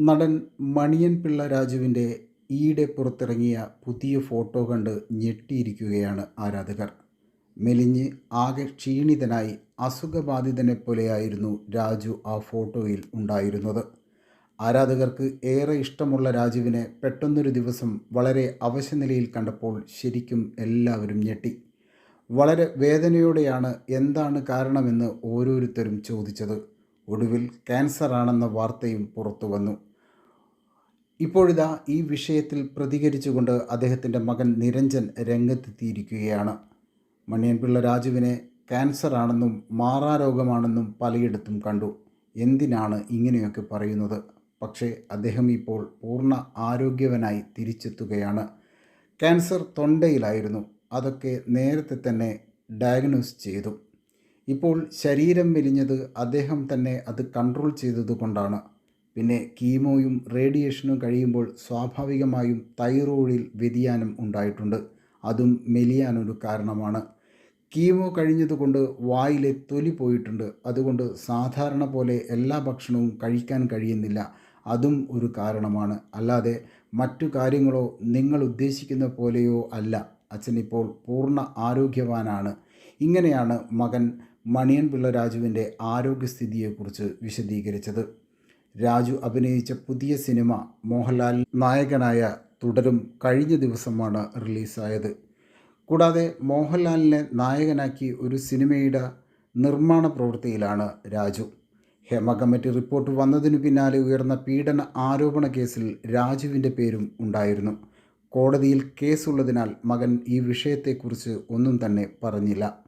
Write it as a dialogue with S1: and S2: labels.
S1: നടൻ മണിയൻ പിള്ള രാജുവിന്റെ ഈയിടെ പുറത്തിറങ്ങിയ പുതിയ ഫോട്ടോ കണ്ട് ഞെട്ടിയിരിക്കുകയാണ് ആരാധകർ. മെലിഞ്ഞ് ആകെ ക്ഷീണിതനായി അസുഖബാധിതനെ പോലെയായിരുന്നു രാജു ആ ഫോട്ടോയിൽ ഉണ്ടായിരുന്നത്. ആരാധകർക്ക് ഏറെ ഇഷ്ടമുള്ള രാജുവിനെ പെട്ടെന്നൊരു ദിവസം വളരെ അവശനിലയിൽ കണ്ടപ്പോൾ ശരിക്കും എല്ലാവരും ഞെട്ടി. വളരെ വേദനയോടെയാണ് എന്താണ് കാരണമെന്ന് ഓരോരുത്തരും ചോദിച്ചത്. ഒടുവിൽ ക്യാൻസറാണെന്ന വാർത്തയും പുറത്തു വന്നു ഇപ്പോഴിതാ ഈ വിഷയത്തിൽ പ്രതികരിച്ചുകൊണ്ട് അദ്ദേഹത്തിന്റെ മകൻ നിരഞ്ജൻ രംഗത്തെത്തിയിരിക്കുകയാണ്. മണിയൻപിള്ള രാജുവിനെ ക്യാൻസർ ആണെന്നും മാറാരോഗമാണെന്നും പലയിടത്തും കണ്ടു. എന്തിനാണ് ഇങ്ങനെയൊക്കെ പറയുന്നത്? പക്ഷേ അദ്ദേഹം ഇപ്പോൾ പൂർണ ആരോഗ്യവനായി തിരിച്ചെത്തുകയാണ്. ക്യാൻസർ തൊണ്ടയിലായിരുന്നു. അതൊക്കെ നേരത്തെ തന്നെ ഡയഗ്നോസ് ചെയ്തു. ഇപ്പോൾ ശരീരം മെലിഞ്ഞത് അദ്ദേഹം തന്നെ അത് കൺട്രോൾ ചെയ്തതുകൊണ്ടാണ്. പിന്നെ കീമോയും റേഡിയേഷനും കഴിയുമ്പോൾ സ്വാഭാവികമായും തൈറോയിഡിൽ വ്യതിയാനം ഉണ്ടായിട്ടുണ്ട്. അതും മെലിയാനൊരു കാരണമാണ്. കീമോ കഴിഞ്ഞതുകൊണ്ട് വായിലെ തൊലി പോയിട്ടുണ്ട്. അതുകൊണ്ട് സാധാരണ പോലെ എല്ലാ ഭക്ഷണവും കഴിക്കാൻ കഴിയുന്നില്ല. അതും ഒരു കാരണമാണ്. അല്ലാതെ മറ്റു കാര്യങ്ങളോ നിങ്ങൾ ഉദ്ദേശിക്കുന്ന പോലെയോ അല്ല. അച്ഛനിപ്പോൾ പൂർണ ആരോഗ്യവാനാണ്. ഇങ്ങനെയാണ് മകൻ മണിയൻ പിള്ള രാജുവിന്റെ ആരോഗ്യസ്ഥിതിയെക്കുറിച്ച് വിശദീകരിച്ചത്. രാജു അഭിനയിച്ച പുതിയ സിനിമ മോഹൻലാൽ നായകനായ തുടരും കഴിഞ്ഞ ദിവസമാണ് റിലീസായത്. കൂടാതെ മോഹൻലാലിനെ നായകനാക്കി ഒരു സിനിമയുടെ നിർമ്മാണ പ്രവൃത്തിയിലാണ് രാജു. ഹേമ കമ്മിറ്റി റിപ്പോർട്ട് വന്നതിനു പിന്നാലെ ഉയർന്ന പീഡന ആരോപണ കേസിൽ രാജുവിന്റെ പേരും ഉണ്ടായിരുന്നു. കോടതിയിൽ കേസുള്ളതിനാൽ മകൻ ഈ വിഷയത്തെക്കുറിച്ച് ഒന്നും തന്നെ പറഞ്ഞില്ല.